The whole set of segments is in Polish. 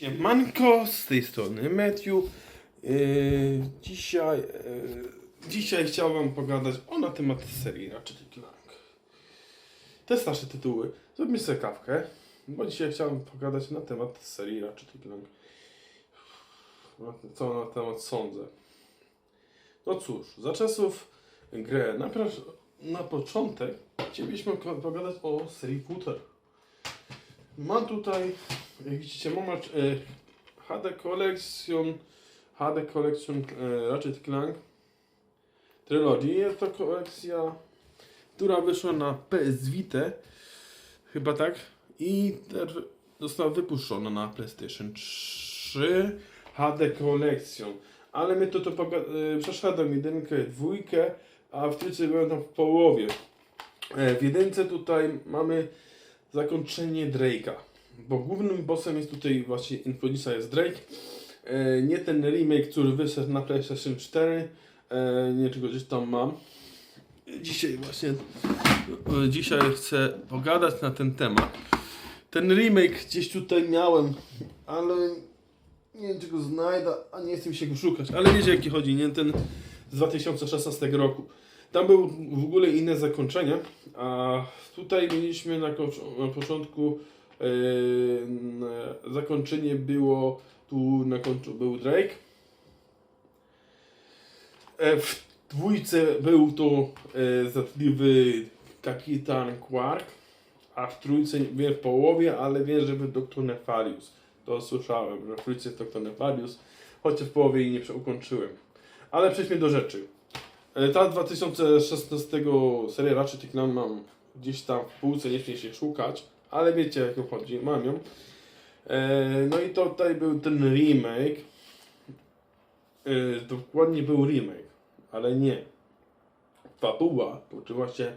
Siemanko, z tej strony Matthew. Yy, dzisiaj, yy, dzisiaj chciałem wam pogadać o na temat serii Ratchet Clank. Te starsze tytuły. Zrobimy sobie kawkę, bo dzisiaj chciałem pogadać na temat serii Ratchet Clank. Co na temat sądzę. No cóż, za czasów gry na, na początek chcielibyśmy pogadać o serii Footer. Mam tutaj, jak widzicie, mam e, HD Collection, HD Collection e, Ratchet Clank Trilogy. Jest to kolekcja, która wyszła na PS Vita, chyba tak, i została wypuszczona na PlayStation 3 HD Collection. Ale my to, to e, przeszedłem jedynkę, dwójkę, a w trójce byłem tam w połowie. E, w jedynce tutaj mamy zakończenie Drake'a. Bo głównym bossem jest tutaj właśnie Infodisa jest Drake. E, nie ten remake, który wyszedł na PlayStation 4. E, nie czego gdzieś tam mam. Dzisiaj właśnie e, dzisiaj chcę pogadać na ten temat. Ten remake gdzieś tutaj miałem, ale nie wiem czy go znajdę, a nie mi się go szukać. Ale wiecie jaki chodzi, nie? Ten z 2016 roku. Tam było w ogóle inne zakończenie, a tutaj mieliśmy na, na początku yy, zakończenie było tu na końcu był Drake. E, w dwójce był to e, zatliwy kapitan Quark, a w trójce wiem w połowie, ale że był doktor Nefarius. To słyszałem, że w trójce jest doktor Nefarius, chociaż w połowie jej nie ukończyłem. Ale przejdźmy do rzeczy. E, Ta 2016 seria Ratchet i Clank mam gdzieś tam w półce, nie śmiem się szukać, ale wiecie jak chodzi, mam ją. E, No i to tutaj był ten remake. E, Dokładnie był remake, ale nie. Fabuła poczyła się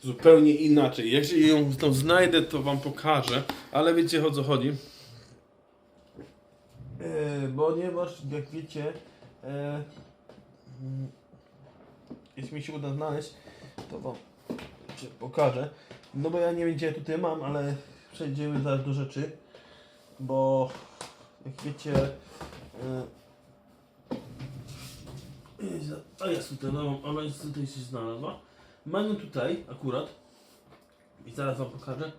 zupełnie inaczej. Jeśli ją tam znajdę, to wam pokażę, ale wiecie o co chodzi. E, ponieważ jak wiecie, mm, jeśli mi się uda znaleźć, to wam się pokażę. No bo ja nie wiem gdzie ja tutaj mam, ale przejdziemy zaraz do rzeczy. Bo jak wiecie. e, A jest tutaj, no, ona jest tutaj się znalazła. Mam ją tutaj akurat. I zaraz wam pokażę.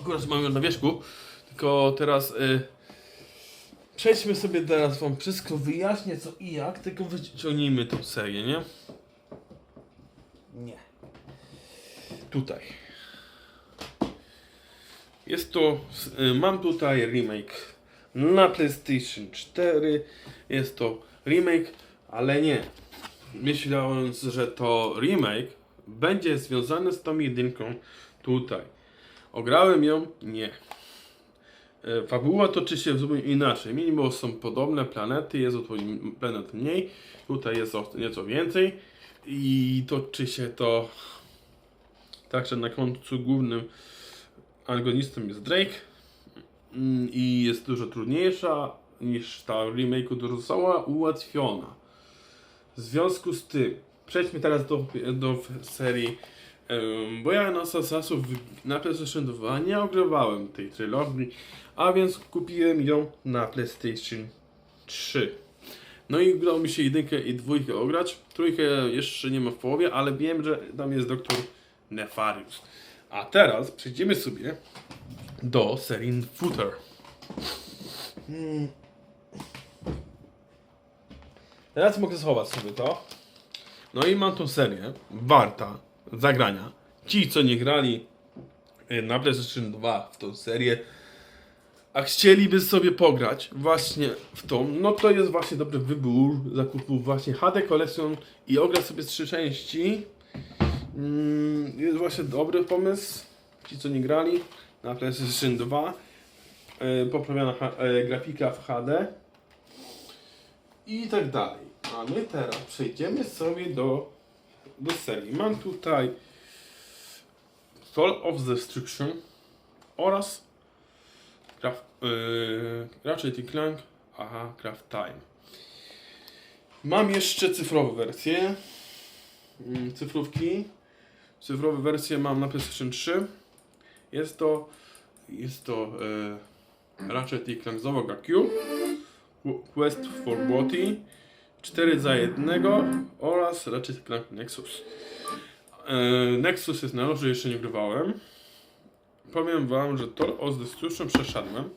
Akurat mam ją na wierzchu. Tylko teraz. Y, przejdźmy sobie teraz wam wszystko wyjaśnię co i jak, tylko wyciągnijmy tą serię, nie? Nie. Tutaj. Jest to. y, Mam tutaj remake na PlayStation 4. Jest to remake, ale nie. Myśląc, że to remake będzie związany z tą jedynką tutaj. Ograłem ją? Nie. E, Fabuła toczy się zupełnie inaczej. Mimo są podobne planety, jest odpowiednio planet mniej, tutaj jest o nieco więcej i toczy się to tak, że na końcu głównym antagonistą jest Drake mm, i jest dużo trudniejsza niż ta w remake'u, dużo została ułatwiona. W związku z tym, przejdźmy teraz do, do serii, bo ja na czasów na PlayStation 2 nie ogrywałem tej trylogii, a więc kupiłem ją na PlayStation 3. No i udało mi się jedynkę i dwójkę ograć. Trójkę jeszcze nie ma w połowie, ale wiem, że tam jest doktor Nefarius. A teraz przejdziemy sobie do serii Footer. Hmm. Teraz mogę schować sobie to. No i mam tą serię, warta zagrania. Ci, co nie grali y, na PlayStation 2 w tą serię, a chcieliby sobie pograć właśnie w tą, no to jest właśnie dobry wybór zakupu właśnie HD Collection i ograć sobie trzy części. Mm, jest właśnie dobry pomysł. Ci, co nie grali na PlayStation 2, y, poprawiona y, grafika w HD i tak dalej. A my teraz przejdziemy sobie do, do serii. Mam tutaj Soul of Destruction oraz Craft, yy, Ratchet i Clank, aha, Craft Time. Mam jeszcze cyfrową wersję. Mm, Cyfrówki. Cyfrowe wersje mam na PlayStation 3. Jest to jest to yy, Ratchet i Clank Załoga Q, Qu- Quest for Boty, 4 za 1 oraz Ratchet Clank Nexus. E, Nexus jest na loży, jeszcze nie grywałem. Powiem wam, że Toll of Destruction przeszedłem.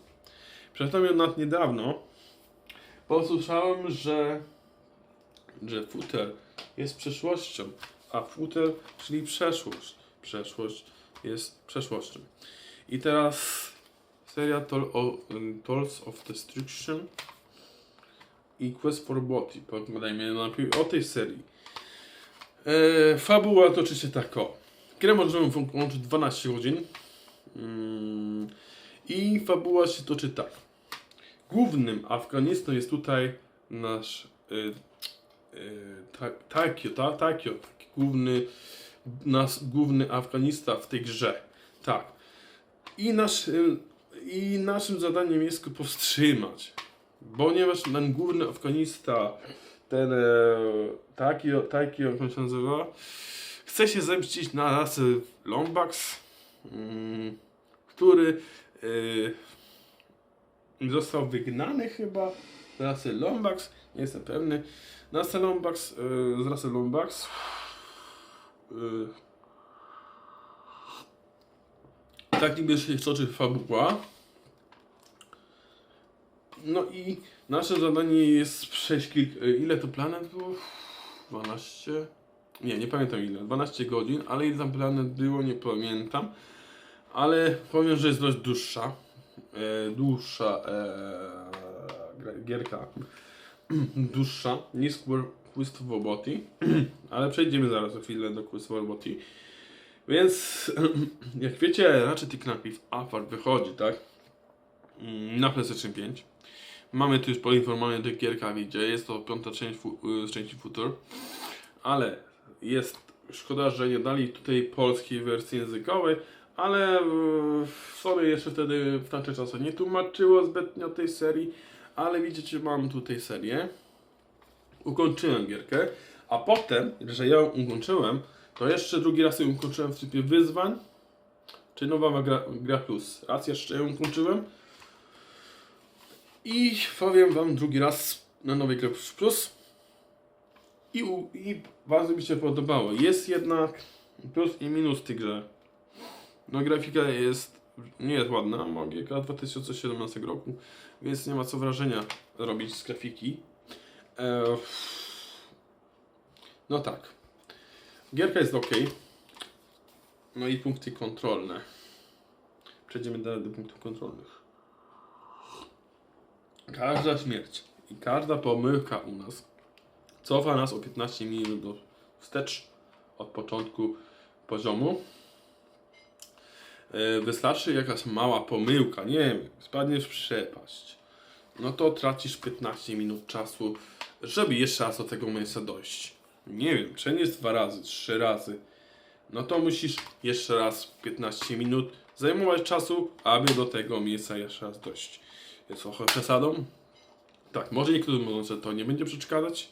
Przeszedłem ją nad niedawno. Posłyszałem, że że footer jest przeszłością, a footer, czyli przeszłość. Przeszłość jest przeszłością. I teraz seria Toll o, Tolls of Destruction i Quest for Boty. Pogadajmy najpierw o tej serii. E, fabuła toczy się tak o. Grę możemy włączyć 12 godzin. Mm, I fabuła się toczy tak. Głównym Afganistą jest tutaj nasz y, y, Ta- Takio, ta, Takio, taki główny, nas, główny Afganista w tej grze. Tak. I, nasz, I naszym zadaniem jest go powstrzymać. Ponieważ ten główny Afganista, ten e, Takio, Takio, jak on się nazywa, chce się zemścić na rasę Lombax, mm, który y, został wygnany chyba z rasy Lombax, nie jestem pewny. Rasę Lombax, y, z rasy Lombax. Y, tak niby się toczy fabuła. No i nasze zadanie jest przejść kilk... y, Ile to planet było? 12? Nie, nie pamiętam ile. 12 godzin, ale ile tam planet było, nie pamiętam. Ale powiem, że jest dość dłuższa. E, dłuższa e, gierka. dłuższa niż Quest for Boty. ale przejdziemy zaraz za chwilę do Quest for Boty. Więc jak wiecie, Ratchet Clank Apart wychodzi, tak? Mm, Na PlayStation 5. Mamy tu już poinformowanie, że gierka wyjdzie. Jest to piąta część y, z części Futur. Ale jest szkoda, że nie dali tutaj polskiej wersji językowej, ale sorry, jeszcze wtedy w tamte czasy nie tłumaczyło zbytnio tej serii, ale widzicie, mam tutaj serię. Ukończyłem gierkę, a potem, że ja ją ukończyłem, to jeszcze drugi raz ją ukończyłem w typie wyzwań, czy nowa gra, gra plus. Raz jeszcze ją ukończyłem i powiem wam drugi raz na nowej grze plus. I, I bardzo mi się podobało. Jest jednak plus i minus tej grze. No grafika jest, nie jest ładna, Magieka 2017 roku, więc nie ma co wrażenia robić z grafiki. E, no tak. Gierka jest ok. No i punkty kontrolne. Przejdziemy dalej do punktów kontrolnych. Każda śmierć i każda pomyłka u nas cofa nas o 15 minut do wstecz od początku poziomu. E, Wystarczy jakaś mała pomyłka, nie wiem, spadniesz w przepaść. No to tracisz 15 minut czasu, żeby jeszcze raz do tego miejsca dojść. Nie wiem, przeniesz dwa razy, trzy razy. No to musisz jeszcze raz 15 minut zajmować czasu, aby do tego miejsca jeszcze raz dojść. Jest trochę przesadą. Tak, może niektórym że to nie będzie przeszkadzać,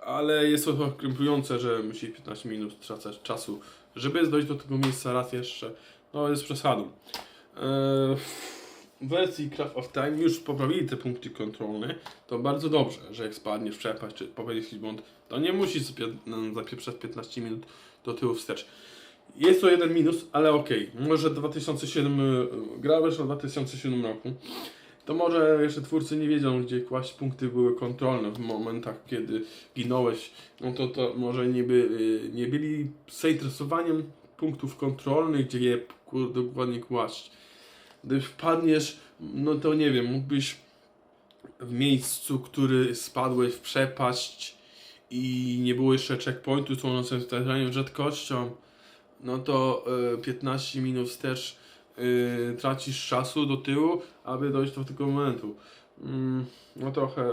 ale jest to trochę krępujące, że musi 15 minut tracać czasu, żeby dojść do tego miejsca raz jeszcze. No jest przesadą. Eee, wersji Craft of Time już poprawili te punkty kontrolne. To bardzo dobrze, że jak spadniesz w przepaść czy popełnisz jakiś błąd, to nie musisz zapie- zapieprzać 15 minut do tyłu wstecz. Jest to jeden minus, ale okej. Może 2007 y, grałeś na 2007 roku. To może jeszcze twórcy nie wiedzą, gdzie kłaść punkty były kontrolne w momentach, kiedy ginąłeś. No to, to może nie, by, y, nie byli zainteresowaniem punktów kontrolnych, gdzie je dokładnie kłaść. Gdy wpadniesz, no to nie wiem, mógłbyś w miejscu, który spadłeś w przepaść i nie było jeszcze checkpointu, co one są rzadkością, no to y, 15 minut wstecz y, tracisz czasu do tyłu, aby dojść do tego momentu. Mm, no trochę,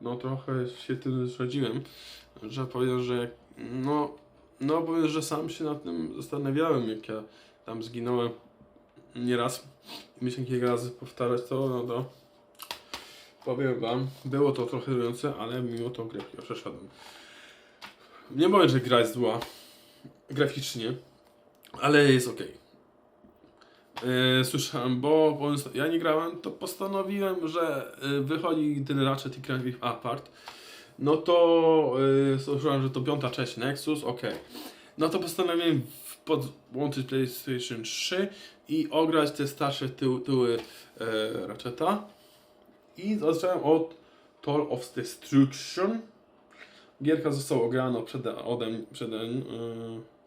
no trochę się tym zradziłem, że powiem, że no, no powiem, że sam się nad tym zastanawiałem, jak ja tam zginąłem nieraz. I myślę, kilka razy powtarzać to, no to powiem wam, było to trochę rujące, ale mimo to grę przeszedłem. Nie powiem, że gra jest zła graficznie, ale jest ok. Yy, słyszałem, bo, ja nie grałem, to postanowiłem, że yy, wychodzi ten Ratchet i Clank Apart. No to yy, słyszałem, że to piąta część Nexus, okej. No to postanowiłem podłączyć PlayStation 3 i ograć te starsze tył, tyły yy, Ratcheta. I zacząłem od Toll of Destruction. Gierka została ograna przede, ode przede,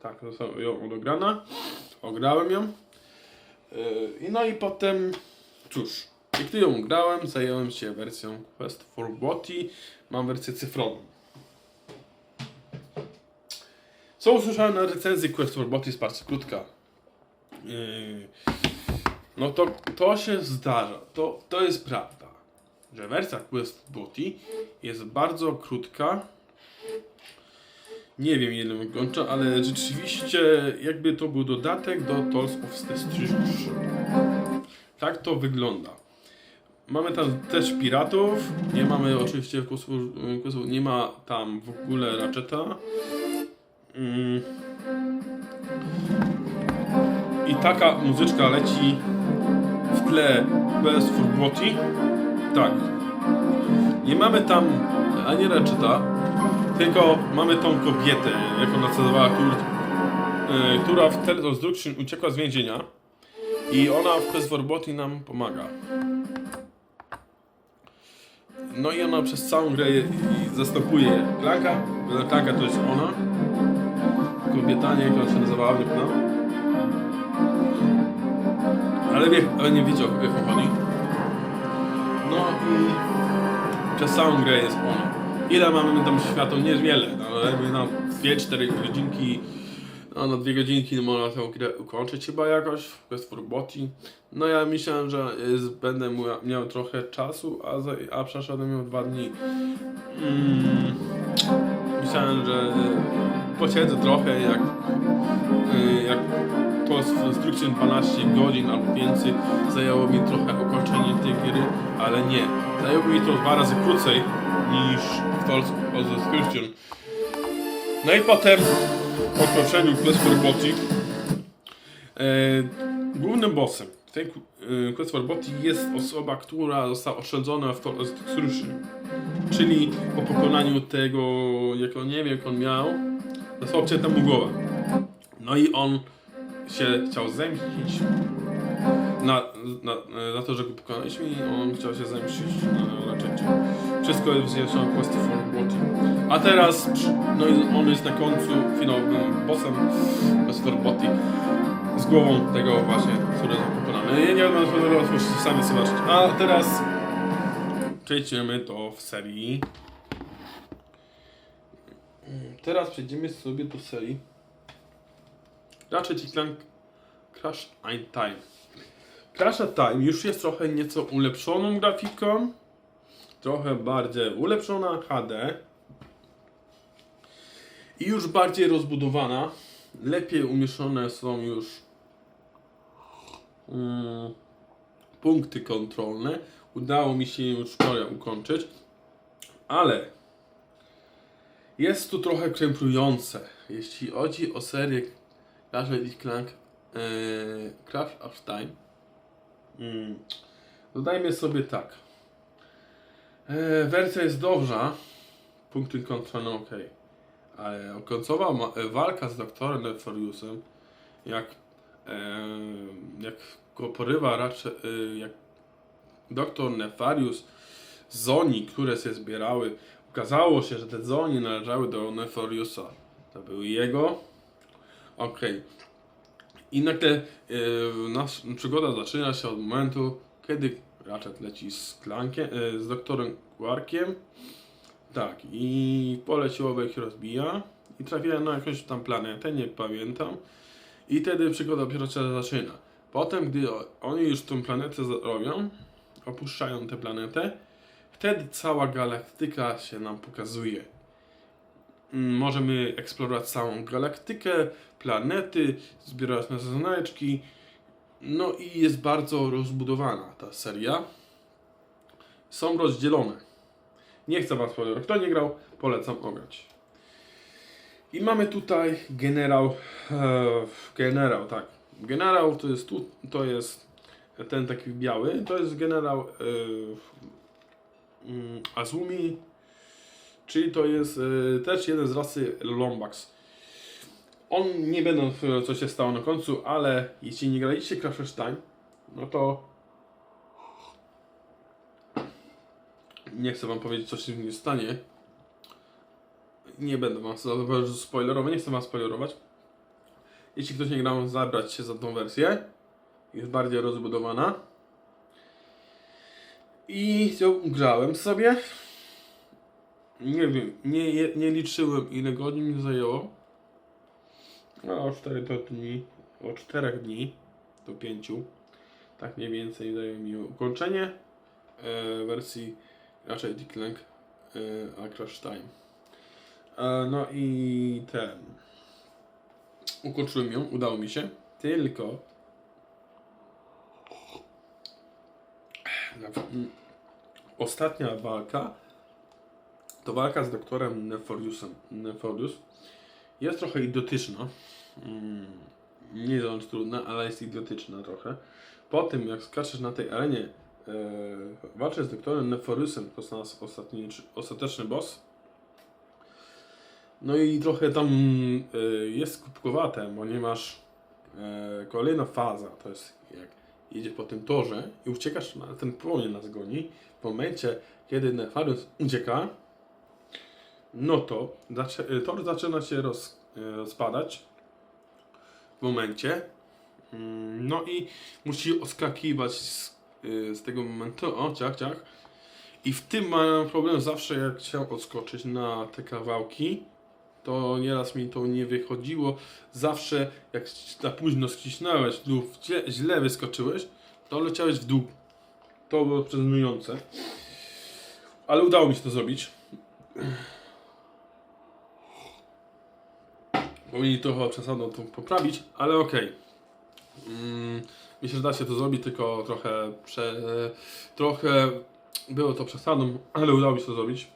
tak, została ją odegrana. Ograłem ją. Yy, I no i potem, cóż, gdy ją grałem, zająłem się wersją Quest for Boty. Mam wersję cyfrową. Co usłyszałem na recenzji Quest for Boty jest bardzo krótka. Yy, no to, to się zdarza, to, to jest prawda, że wersja Quest Boty jest bardzo krótka. Nie wiem ile kończę, ale rzeczywiście jakby to był dodatek do Tools of Destruction. Tak to wygląda. Mamy tam też piratów, nie mamy oczywiście kusów, nie ma tam w ogóle Ratcheta. Mm. I taka muzyczka leci w tle bez Furboti. Tak. Nie mamy tam ani Ratcheta, tylko mamy tą kobietę, jak ona nazywała, kur, y, która w Destruction uciekła z więzienia i ona w Quest nam pomaga. No i ona przez całą grę zastępuje Klanka. Klanka to jest ona. Kobieta, nie jak ona się nazywała, nie pamiętam. Ale, wie, ale nie wiedział, jak on chodzi. No i przez całą grę jest ona. Ile mamy tam światło? Niewiele. No, jakby na 2-4 godzinki, no na 2 godzinki można tę grę ukończyć chyba jakoś w Quest for Boty. No ja myślałem, że jest, będę miał trochę czasu, a, a przeszedłem ją 2 dni. Mm, myślałem, że posiedzę trochę jak, y, jak to z Destruction 12 godzin albo więcej zajęło mi trochę ukończenie tej gry, ale nie. Zajęło mi to dwa razy krócej niż of Destruction. No i potem po ukończeniu Quest for Boty e, głównym bossem tej e, Quest for Boty jest osoba, która została oszczędzona w Destruction. Czyli po pokonaniu tego, jak on nie wiem, jak on miał, została obcięta mu głowa. No i on się chciał zemścić na, na, na to, że go pokonaliśmy i on chciał się zemścić na raczecie. Wszystko jest wzniesione Quest for Boty. A teraz, no on jest na końcu finałowym bossem Quest for Boty z głową tego właśnie, który pokonamy. Ja nie wiem, spoilerować, musicie sami zobaczyć. A teraz przejdziemy do w serii. Teraz przejdziemy sobie do serii Ratchet i Clank Crash in Time. Crash at Time już jest trochę nieco ulepszoną grafiką, trochę bardziej ulepszona HD i już bardziej rozbudowana. Lepiej umieszczone są już mm, punkty kontrolne. Udało mi się już wczoraj ukończyć, ale jest tu trochę krępujące, jeśli chodzi o serię Ratchet i Clank yy, Crash of Time. Mm. Dodajmy sobie tak. E, wersja jest dobrze. Punkty kontrolne ok. Ale końcowa e, walka z doktorem Nefariusem, jak, e, jak go porywa raczej, jak doktor Nefarius Zoni, które się zbierały, okazało się, że te Zoni należały do Nefariusa. To były jego. Okej. I nagle e, nasza przygoda zaczyna się od momentu, kiedy Ratchet leci z Clankiem, e, z doktorem Quarkiem. Tak, i pole siłowe ich rozbija i trafia na jakąś tam planetę, nie pamiętam. I wtedy przygoda dopiero się zaczyna. Potem, gdy oni już tą planetę robią, opuszczają tę planetę, wtedy cała galaktyka się nam pokazuje. Mm, Możemy eksplorować całą galaktykę, planety, zbierać na znaczki. No i jest bardzo rozbudowana ta seria. Są rozdzielone. Nie chcę was powiedzieć, kto nie grał, polecam ograć. I mamy tutaj generał, e, generał, tak, Generał to jest tu, to jest ten taki biały, to jest generał yy, mm, Azumi, czyli to jest yy, też jeden z rasy Lombax. On nie będą co się stało na końcu, ale jeśli nie graliście Crafterstein, no to nie chcę wam powiedzieć co się z nim stanie. Nie będę wam spoilerować, nie chcę wam spoilerować. Jeśli ktoś nie grał, zabrać się za tą wersję. Jest bardziej rozbudowana. I ją grałem sobie. Nie wiem, nie, nie liczyłem ile godzin mi zajęło. No, o 4 do dni, o 4 dni do 5. Tak mniej więcej daje mi ukończenie e, wersji raczej Dicklang e, a Crash Time. E, no i ten. Ukończyłem ją, udało mi się. Tylko. Mm, Ostatnia walka to walka z doktorem Neforiusem. Neforius jest trochę idiotyczna. Mm, Nie dość trudna, ale jest idiotyczna trochę. Po tym, jak skaczesz na tej arenie, e, walczysz z doktorem Neforiusem, to jest nasz ostatni, ostateczny boss. No i trochę tam e, jest kubkowate, ponieważ e, kolejna faza to jest jak jedziesz po tym torze i uciekasz, ten płomień nas goni. W momencie, kiedy Nefarius ucieka, no to zaczę, tor zaczyna się roz, e, rozpadać w momencie. Mm, No i musi oskakiwać z, e, z tego momentu. O, ciach, ciach. I w tym mam problem zawsze, jak chciałem odskoczyć na te kawałki, to nieraz mi to nie wychodziło. Zawsze, jak za późno ścisnąłeś lub źle, wyskoczyłeś, to leciałeś w dół. To było przeżenujące. Ale udało mi się to zrobić. Powinni trochę przesadą to poprawić, ale okej. Mm, myślę, że da się to zrobić, tylko trochę prze, trochę było to przesadą, ale udało mi się to zrobić.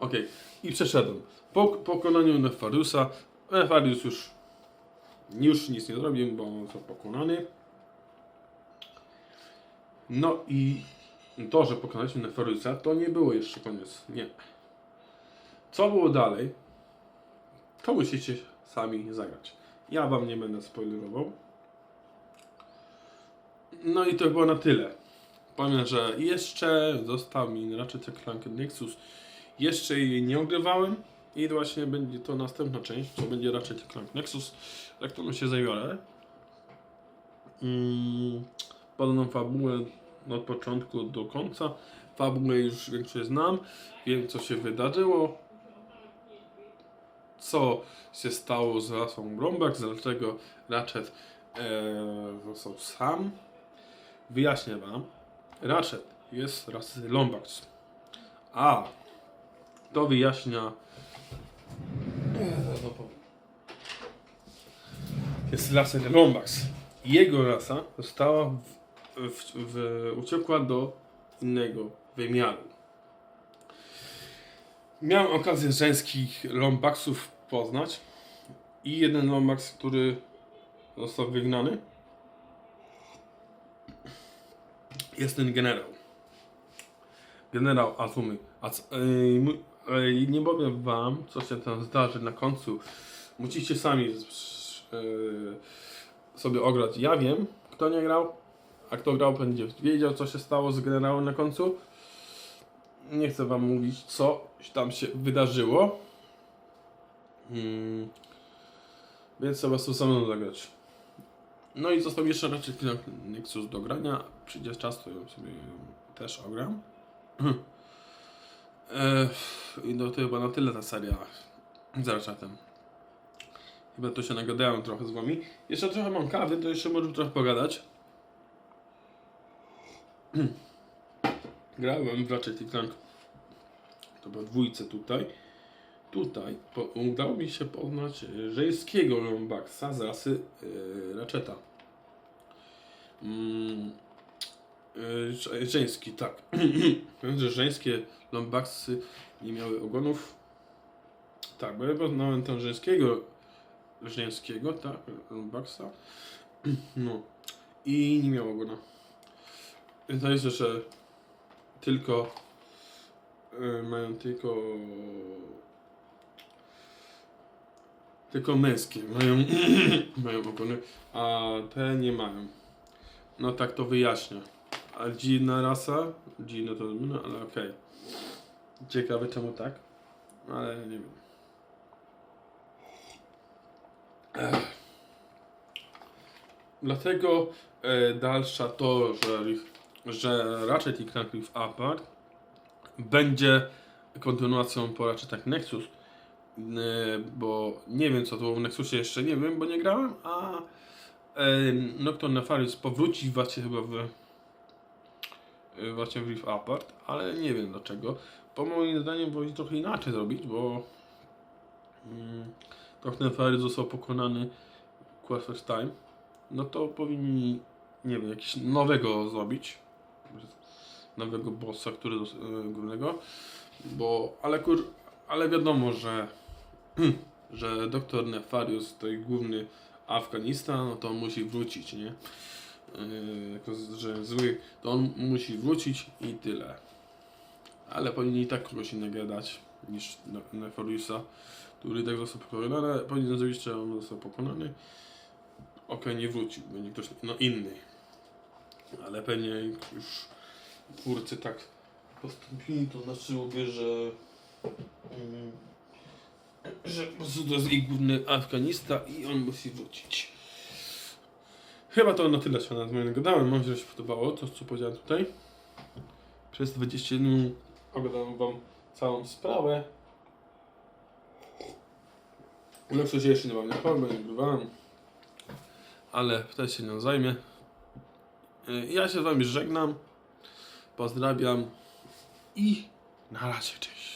Okej, i przeszedłem. Po pokonaniu Nefariusa, Nefarius już, już nic nie zrobił, bo on został pokonany. No i to, że pokonaliśmy Nefariusa, to nie było jeszcze koniec. Nie. Co było dalej? To musicie sami zagrać. Ja wam nie będę spoilerował. No i to było na tyle. Powiem, że jeszcze został mi Ratchet Clank Nexus. Jeszcze jej nie ogrywałem i właśnie będzie to następna część, to będzie Ratchet Clank Nexus, za którą się zabiorę. Mm, Podaną fabułę od początku do końca. Fabułę już większość znam, wiem co się wydarzyło, co się stało z rasą Brombax, dlaczego Ratchet e, został sam. Wyjaśnię Wam. Ratchet jest rasy Lombax, a to wyjaśnia jest rasy Lombax. Jego rasa została w, w, w, uciekła do innego wymiaru. Miałem okazję żeńskich Lombaxów poznać i jeden Lombax, który został wygnany jest ten generał. Generał Azumi. A ej, nie powiem wam, co się tam zdarzy na końcu. Musicie sami yy, sobie ograć. Ja wiem, kto nie grał, a kto grał będzie wiedział, co się stało z generałem na końcu. Nie chcę wam mówić, co tam się wydarzyło. Hmm. Więc trzeba sobie samemu zagrać. No i został jeszcze raczej Nexus do grania. Przyjdzie czas, to ją sobie też ogram. Ech, I no to chyba na tyle ta seria z Ratchetem. Chyba to się nagadałem trochę z wami. Jeszcze trochę mam kawy, to jeszcze możemy trochę pogadać. Grałem w Ratchet i Clank. To było dwójce tutaj. Tutaj po, udało mi się poznać e, żeńskiego Lombaxa z rasy e, Ratcheta. Ż- żeński, tak. Że żeńskie Lombaxy nie miały ogonów. Tak, bo ja poznałem ten żeńskiego Leżniewskiego, tak? Baksa. No. I nie miało go, no. Zdaje się, że tylko mają tylko tylko męskie mają, mają opony, a te nie mają. No tak to wyjaśnia. A dziwna rasa? Dziwna to, no ale okej. Ciekawe czemu tak, ale nie wiem. Ech. Dlatego e, dalsza to, że, że Ratchet i Clank Apart będzie kontynuacją po Ratchetach Nexus, e, bo nie wiem co to było w Nexusie jeszcze nie wiem, bo nie grałem, a Nocturne Nefarious powróci właśnie chyba w e, właśnie w Rift Apart, ale nie wiem dlaczego. Po moim zdaniem powinni trochę inaczej zrobić, bo mm, Nocturne Nefarious został pokonany Quest of Time, no to powinni, nie wiem, jakiś nowego zrobić. Nowego bossa, który e, głównego. Bo, ale kur, ale wiadomo, że że doktor Nefarius, ten główny Afganistan, no to on musi wrócić, nie? Yy, że zły, to on musi wrócić i tyle. Ale powinni i tak kogoś innego dać niż Ne- Nefariusa, który tak został pokonany, powinien zrobić, że on został pokonany. Okej, nie wrócił, będzie ktoś no, inny. Ale pewnie już twórcy tak postąpili, to znaczyłoby, że mm, że po to jest ich główny Afganista i on musi wrócić. Chyba to na tyle, co na mojego gadałem. Mam nadzieję, że się podobało to, co powiedziałem tutaj. Przez 21 minut ogadałem wam całą sprawę. No w jeszcze nie mam bo nie nagrywałem. Ale wtedy się nią zajmie. Ja się z wami żegnam. Pozdrawiam. I na razie, cześć.